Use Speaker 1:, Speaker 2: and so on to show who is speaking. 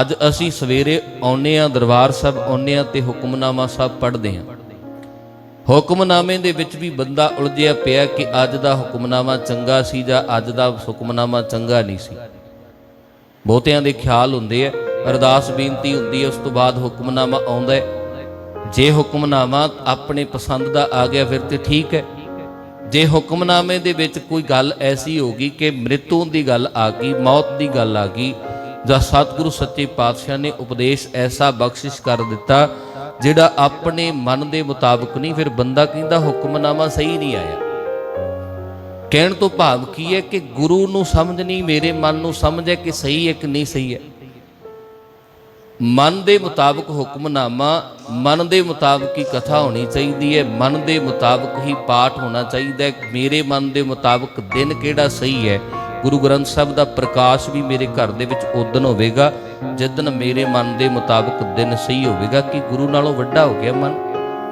Speaker 1: ਅੱਜ ਅਸੀਂ ਸਵੇਰੇ ਆਉਨੇ ਆ ਦਰਬਾਰ ਸਾਹਿਬ ਆਉਨੇ ਆ ਤੇ ਹੁਕਮਨਾਮਾ ਸਾਹਿਬ ਪੜ੍ਹਦੇ ਆ ਹੁਕਮਨਾਮੇ ਦੇ ਵਿੱਚ ਵੀ ਬੰਦਾ ਉਲਝਿਆ ਪਿਆ ਕਿ ਅੱਜ ਦਾ ਹੁਕਮਨਾਮਾ ਚੰਗਾ ਸੀ ਜਾਂ ਅੱਜ ਦਾ ਹੁਕਮਨਾਮਾ ਚੰਗਾ ਨਹੀਂ ਸੀ। ਬਹੁਤਿਆਂ ਦੇ ਖਿਆਲ ਹੁੰਦੇ ਆ, ਅਰਦਾਸ ਬੇਨਤੀ ਹੁੰਦੀ ਹੈ ਉਸ ਤੋਂ ਬਾਅਦ ਹੁਕਮਨਾਮਾ ਆਉਂਦਾ ਹੈ। ਜੇ ਹੁਕਮਨਾਮਾ ਆਪਣੇ ਪਸੰਦ ਦਾ ਆ ਗਿਆ ਫਿਰ ਤੇ ਠੀਕ ਹੈ। ਜੇ ਹੁਕਮਨਾਮੇ ਦੇ ਵਿੱਚ ਕੋਈ ਗੱਲ ਐਸੀ ਹੋ ਗਈ ਕਿ ਮ੍ਰਿਤੂ ਦੀ ਗੱਲ ਆ ਗਈ, ਮੌਤ ਦੀ ਗੱਲ ਆ ਗਈ ਜਾਂ ਸਤਿਗੁਰੂ ਸੱਚੇ ਪਾਤਸ਼ਾਹ ਨੇ ਉਪਦੇਸ਼ ਐਸਾ ਬਖਸ਼ਿਸ਼ ਕਰ ਦਿੱਤਾ, ਜਿਹੜਾ ਆਪਣੇ ਮਨ ਦੇ ਮੁਤਾਬਕ ਨਹੀਂ, ਫਿਰ ਬੰਦਾ ਕਹਿੰਦਾ ਹੁਕਮਨਾਮਾ ਸਹੀ ਨਹੀਂ ਆਇਆ। ਕਹਿਣ ਤੋਂ ਭਾਵ ਕੀ ਹੈ ਕਿ ਗੁਰੂ ਨੂੰ ਸਮਝ ਨਹੀਂ, ਮੇਰੇ ਮਨ ਨੂੰ ਸਮਝ ਹੈ ਕਿ ਸਹੀ ਹੈ ਕਿ ਨਹੀਂ ਸਹੀ ਹੈ। ਮਨ ਦੇ ਮੁਤਾਬਕ ਹੁਕਮਨਾਮਾ, ਮਨ ਦੇ ਮੁਤਾਬਕ ਹੀ ਕਥਾ ਹੋਣੀ ਚਾਹੀਦੀ ਹੈ, ਮਨ ਦੇ ਮੁਤਾਬਕ ਹੀ ਪਾਠ ਹੋਣਾ ਚਾਹੀਦਾ ਹੈ। ਮੇਰੇ ਮਨ ਦੇ ਮੁਤਾਬਕ ਦਿਨ ਕਿਹੜਾ ਸਹੀ ਹੈ ਗੁਰੂ ਗ੍ਰੰਥ ਸਾਹਿਬ ਦਾ ਪ੍ਰਕਾਸ਼ ਵੀ ਮੇਰੇ ਘਰ ਦੇ ਵਿੱਚ ਉਦਨ ਹੋਵੇਗਾ ਜਿੱਦਨ ਮੇਰੇ ਮਨ ਦੇ ਮੁਤਾਬਕ ਦਿਨ ਸਹੀ ਹੋਵੇਗਾ, ਕਿ ਗੁਰੂ ਨਾਲੋਂ ਵੱਡਾ ਹੋ ਗਿਆ ਮਨ।